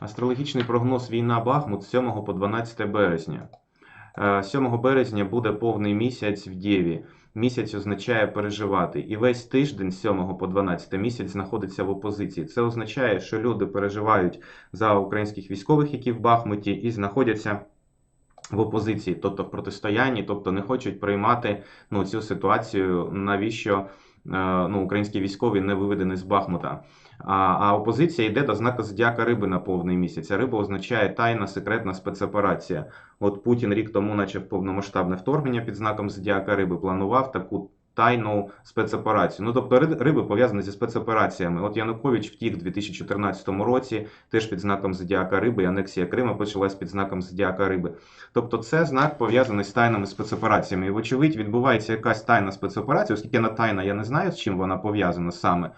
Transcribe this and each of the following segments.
Астрологічний прогноз війна Бахмут з 7 по 12 березня. Е, 7 березня буде повний місяць в Дєві. Місяць означає переживати. І весь тиждень з 7 по 12 місяць знаходиться в опозиції. Це означає, що люди переживають за українських військових, які в Бахмуті, і знаходяться в опозиції, тобто в протистоянні, тобто не хочуть приймати ну, цю ситуацію, навіщо е, ну, українські військові не виведені з Бахмута. А, а опозиція йде до знака зодіака риби на повний місяць. Риба означає тайна секретна спецоперація. От Путін рік тому почав повномасштабне вторгнення під знаком зодіака риби, планував таку тайну спецоперацію. Ну тобто риби пов'язані зі спецопераціями. От Янукович втік у 2014 році, теж під знаком зодіака риби, і анексія Крима почалась під знаком зодіака риби. Тобто це знак пов'язаний з тайними спецопераціями. І, вочевидь, відбувається якась тайна спецоперація, оскільки вона тайна, я не знаю, з чим вона пов'язана саме.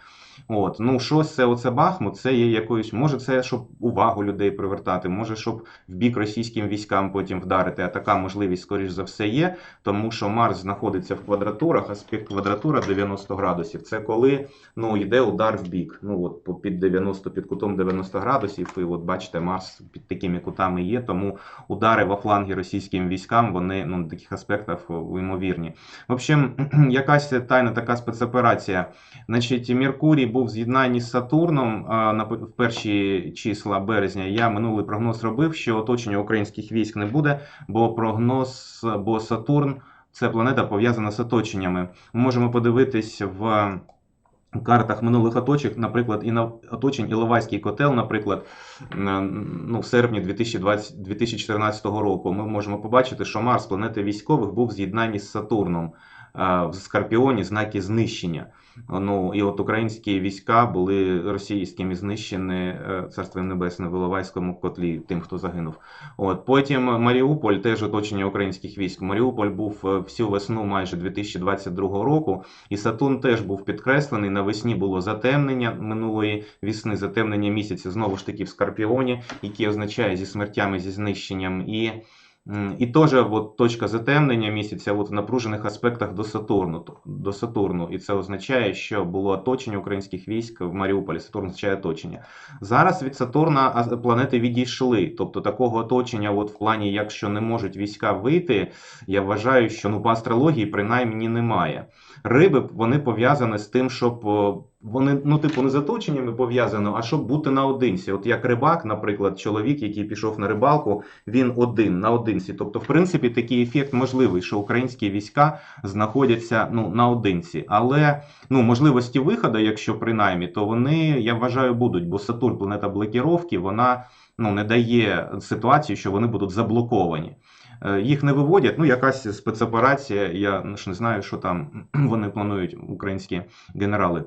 От, ну щось це оце Бахмут, це є якоюсь, може, це щоб увагу людей привертати, може, щоб в бік російським військам потім вдарити. А така можливість, скоріш за все, є, тому що Марс знаходиться в квадратурах, аспект квадратура 90 градусів. Це коли ну, йде удар в бік. Ну от під 90, під кутом 90 градусів. І от бачите, Марс під такими кутами є. Тому удари во фланги російським військам вони ну, таких аспектах ймовірні. В общем, якась тайна така спецоперація. Значить, Меркурій був в з'єднанні з Сатурном в перші числа березня. Я минулий прогноз робив, що оточення українських військ не буде, бо прогноз, бо Сатурн це планета пов'язана з оточеннями. Ми можемо подивитись в картах минулих оточень, наприклад, і на оточень Іловайський котел, наприклад, ну, в серпні 2020, 2014 року. Ми можемо побачити, що Марс, планета військових, був в з'єднанні з Сатурном в Скорпіоні знаки знищення. Ну і от українські війська були російськими знищені е, царством небесне в Іловайському котлі, тим, хто загинув. От потім Маріуполь теж оточення українських військ. Маріуполь був е, всю весну майже 2022 року, і Сатурн теж був підкреслений. Навесні було затемнення минулої весни, затемнення місяця знову ж таки в Скорпіоні, яке означає зі смертями, зі знищенням і. М, І теж точка затемнення місяця от в напружених аспектах до Сатурну. До Сатурну. І це означає, що було оточення українських військ в Маріуполі. Сатурн означає оточення. Зараз від Сатурна планети відійшли. Тобто такого оточення, от в плані, якщо не можуть війська вийти, я вважаю, що ну по астрології принаймні немає. Риби вони пов'язані з тим, щоб вони, ну, типу, не з оточеннями пов'язано, а щоб бути наодинці. От як рибак, наприклад, чоловік, який пішов на рибалку, він один наодинці. Тобто, в принципі, такий ефект можливий, що українські війська знаходяться ну, наодинці. Але ну, можливості виходу, якщо принаймні, то вони, я вважаю, будуть, бо Сатурн, планета блокіровки, вона ну, не дає ситуації, що вони будуть заблоковані. Е, Їх не виводять, ну якась спецоперація. Я ж не знаю, що там вони планують, українські генерали.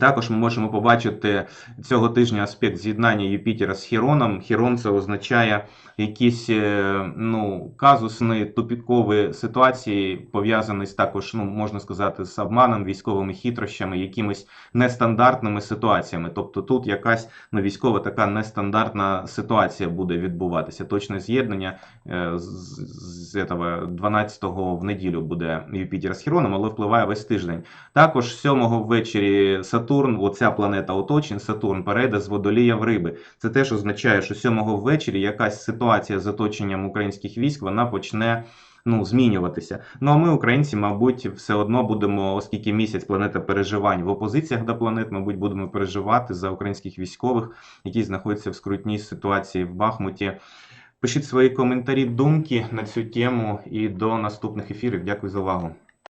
Також ми можемо побачити цього тижня аспект з'єднання Юпітера з Хіроном. Хірон це означає якісь е, ну, казусні тупікові ситуації, пов'язані з також, ну, можна сказати, з обманом, військовими хитрощами, якимись нестандартними ситуаціями. Тобто тут якась ну, військова така нестандартна ситуація буде відбуватися. Точне з'єднання е, з, з, з этого 12-го в неділю буде Юпітер з Хіроном, але впливає весь тиждень. Також 7-го ввечері Сатурн, оця планета оточень, Сатурн перейде з водолія в риби. Це теж означає, що 7-го ввечері якась ситуація з оточенням українських військ вона почне. Ну, змінюватися. Ну а ми, українці, мабуть, все одно будемо, оскільки місяць планета переживань в опозиціях до планет, мабуть, будемо переживати за українських військових, які знаходяться в скрутній ситуації в Бахмуті. Пишіть свої коментарі, думки на цю тему і до наступних ефірів. Дякую за увагу.